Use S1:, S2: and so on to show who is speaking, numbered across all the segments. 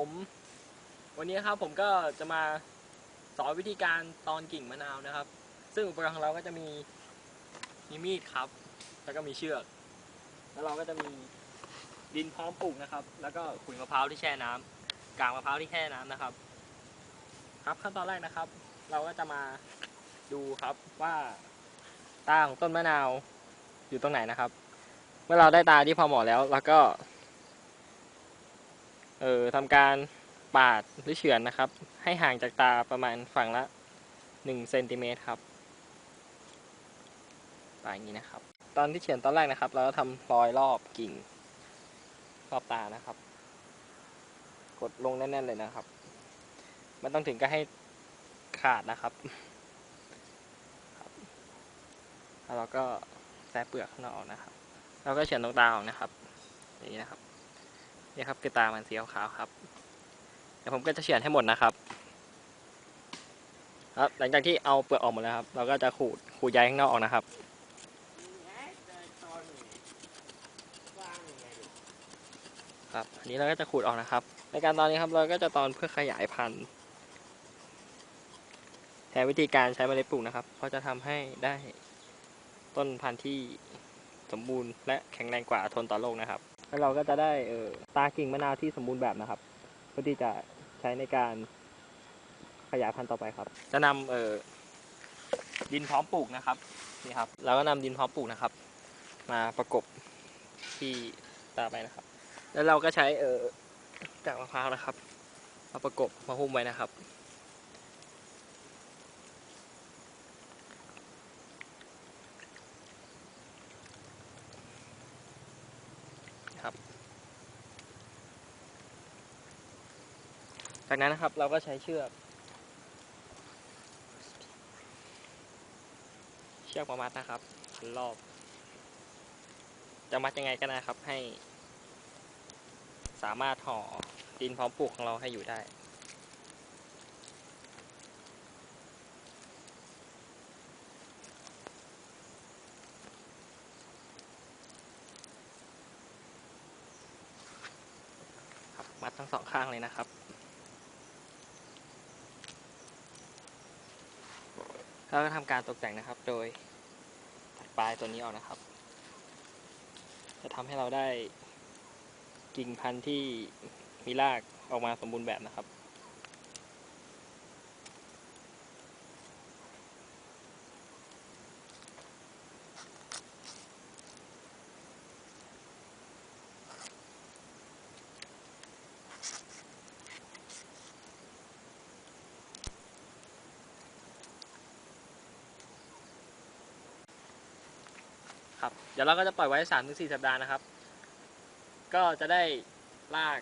S1: ผมวันนี้ครับผมก็จะมาสอนวิธีการตอนกิ่งมะนาวนะครับ ซึ่งอุปกรณ์ของเราก็จะมีมีมีดครับ แล้วก็มีเชือก แล้วเราก็จะมีดินพร้อมปลูกนะครับ แล้วก็ขุยมะพร้าวที่แช่น้ำกางมะพร้าวที่แช่น้ำนะครับ ครับขั้นตอนแรกนะครับ เราก็จะมาดูครับว่าตาของต้นมะนาวอยู่ตรงไหนนะครับ เมื่อเราได้ตาที่พอเหมาะแล้วเราก็ เอ่อทำการปาดหรือเฉือนนะครับ ให้ห่างจากตาประมาณฝั่งละหนึ่งเซนติเมตรครับปาดอย่างนี้นะครับ ตอนที่เฉือนตอนแรกนะครับ เราก็ทำรอยรอบกิ่งรอบตานะครับ กดลงแน่นๆเลยนะครับไมันต้องถึงก็ให้ขาดนะครับครับแล้วเราก็แซะเปลือกข้างนอกออกนะครับ เราก็เฉือนตรงตาออกนะครับ อย่างนี้นะครับ นี่ครับคือตามันสีขาวๆครับ เดี๋ยวผมก็จะเฉือนให้หมดนะครับ ครับ หลังจากที่เอาเปลือกออกหมดแล้วครับ เราก็จะขูดขูดใยข้างนอกออกนะครับครับอันนี้เราก็จะขูดออกนะครับ ในการตอนนี้ครับเราก็จะตอนเพื่อขยายพันธุ์แทนวิธีการใช้เมล็ดปลูกนะครับ เพราะจะทำให้ได้ต้นพันธุ์ที่สมบูรณ์และแข็งแรงกว่าทนต่อโรคนะครับ แล้วเราก็จะได้เออตากิ่งมะนาวที่สมบูรณ์แบบนะครับ เพื่อที่จะใช้ในการขยายพันธุ์ต่อไปครับ จะนำเออดินพร้อมปลูกนะครับนี่ครับเราก็นำดินพร้อมปลูกนะครับ มาประกบที่ตาไปนะครับ แล้วเราก็ใช้เออกากมะพร้าวนะครับ มาประกบมาหุ้มไว้นะครับ จากนั้นนะครับเราก็ใช้เชือก เชือกมามัดนะครับพันรอบ จะมัดยังไงก็ได้ครับให้ สามารถห่อดินพร้อมปลูกของเราให้อยู่ได้ ครับมัด ทั้งสองข้างเลยนะครับ แล้วก็ทำการตกแต่งนะครับ โดยตัดปลายตัวนี้ออกนะครับ จะทำให้เราได้กิ่งพันธุ์ที่มีรากออกมาสมบูรณ์แบบนะครับ ครับเดี๋ยวเราก็จะปล่อยไว้สามถึงสี่สัปดาห์นะครับ ก็จะได้ราก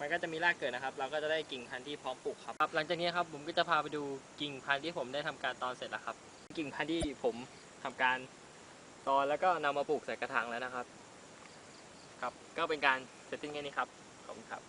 S1: มันก็จะมีรากเกิดนะครับ เราก็จะได้กิ่งพันธุ์ที่พร้อมปลูกครับครับ หลังจากนี้ครับผมก็จะพาไปดูกิ่งพันธุ์ที่ผมได้ทำการตอนเสร็จแล้วครับ กิ่งพันธุ์ที่ผมทำการตอนแล้วก็นำมาปลูกใส่กระถางแล้วนะครับ ครับ ก็เป็นการเสร็จสิ้นแค่นี้ครับ ขอบคุณครับ